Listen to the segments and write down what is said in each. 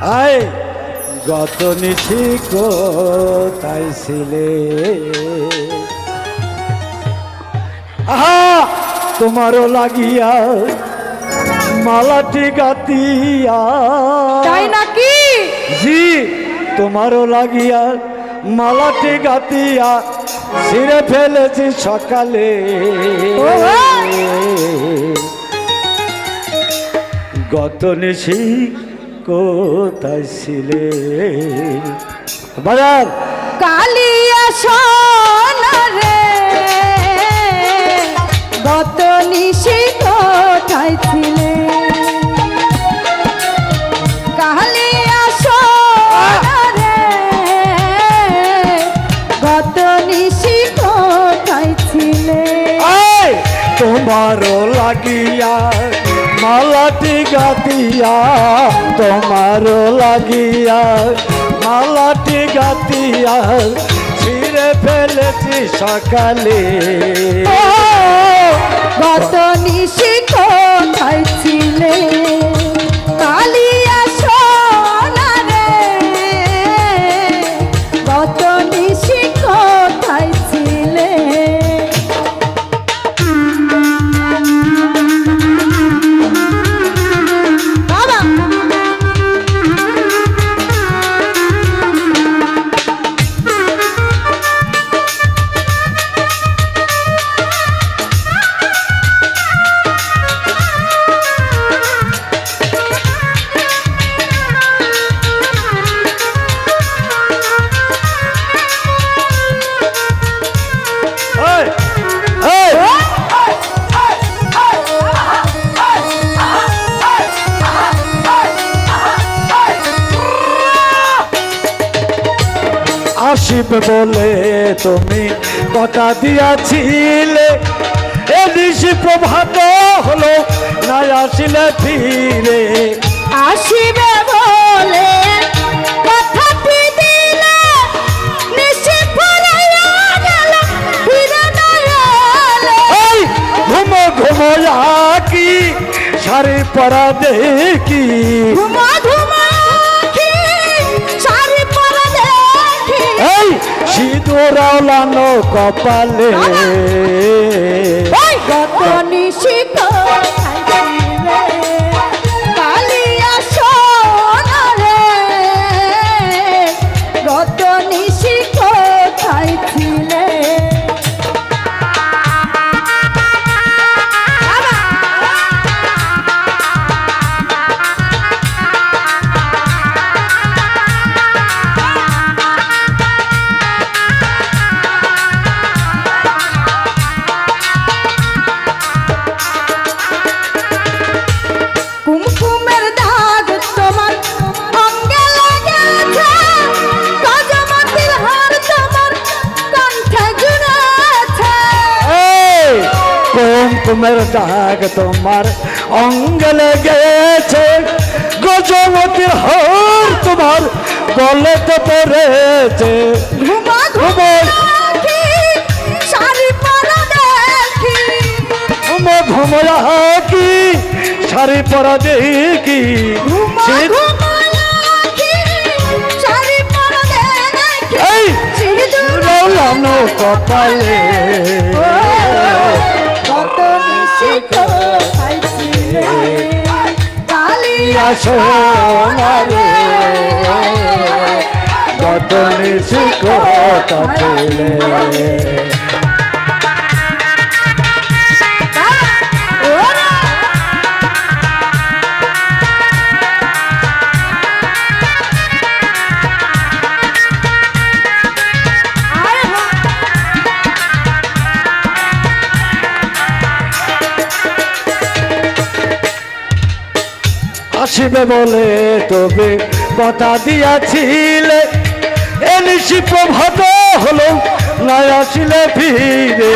আয় গত নিশি তাই ছিলে। আহা তোমারও লাগিয়া মালাটি গাতিয়া। তাই নাকি? জি তোমারও লাগিয়া মালাটি গাতিয়া। ছিঁড়ে ফেলেছি সকালে। গত নিশি কোথায় ছিলে? বাজার! কালিয়া সোনারে গত নিশি কোথায় ছিলে? কালিয়া সোনারে গত নিশি কোথায় ছিলে? তোমারও লাগিয়া মালাটি গাতিয়া তোমার লাগিয়া। মালাটি গাতিয়া ছিঁড়ে ফেলেছি সকালে। আসিবে বলে তুমি কথা দিয়াছিলে। এ প্রভাত হলো না আসিলে ফিরে। আসিবে বলে ঘুমো ঘুমো কি শাড়ি পরা দেখি। ঘুমা সিঁদুর লানো কপালে। গত নিশি কোথায় ছিলে? কালিয়া সোনারে, গত নিশি কোথায় কুমকুমের দাগ তোমার অঙ্গ লেগেছে গজমতির হর তোমার বলে তো পড়েছে ঘুমা। ঘুমা আখি, শাড়ি পরা দেখি। ঘুমো ঘুমো কি শাড়ি পরা দেখি। কপালে। সোনারে গত নিশি কথা আসিবে বলে তবে কথা দিয়াছিলে। এ নিশি প্রভাত হলো না আসিলে ফিরে।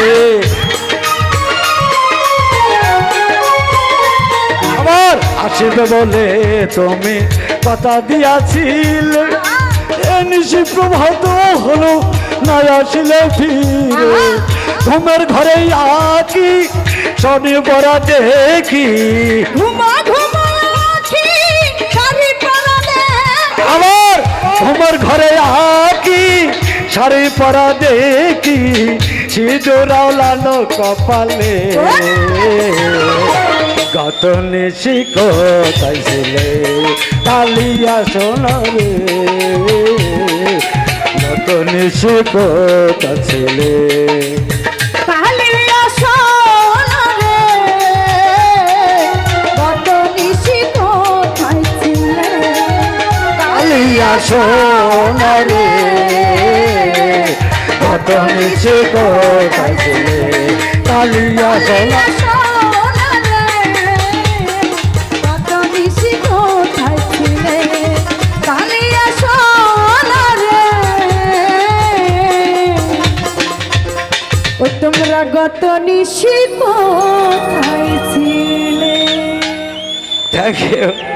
আবার আসিবে বলে তুমি কথা দিয়াছিলে। এ নিশি প্রভাত হলো না আসিলে ফিরে। ঘুমের ঘরেই আকি, শনি পড়া দেখি ঘুমা ঘুমা তোমার ঘরে আকি সারি পরা দেখি সিঁদুরাও লালো কপালে। গত নিশি কোথাইছিলে কালিয়া সোনার। গত নিশি কোথাছিলে সোনারে গত নিশি কোথায় ছিলে কালিয়া সোনা কত তোমরা গত নিশি কোথায় ছিলে? Thank you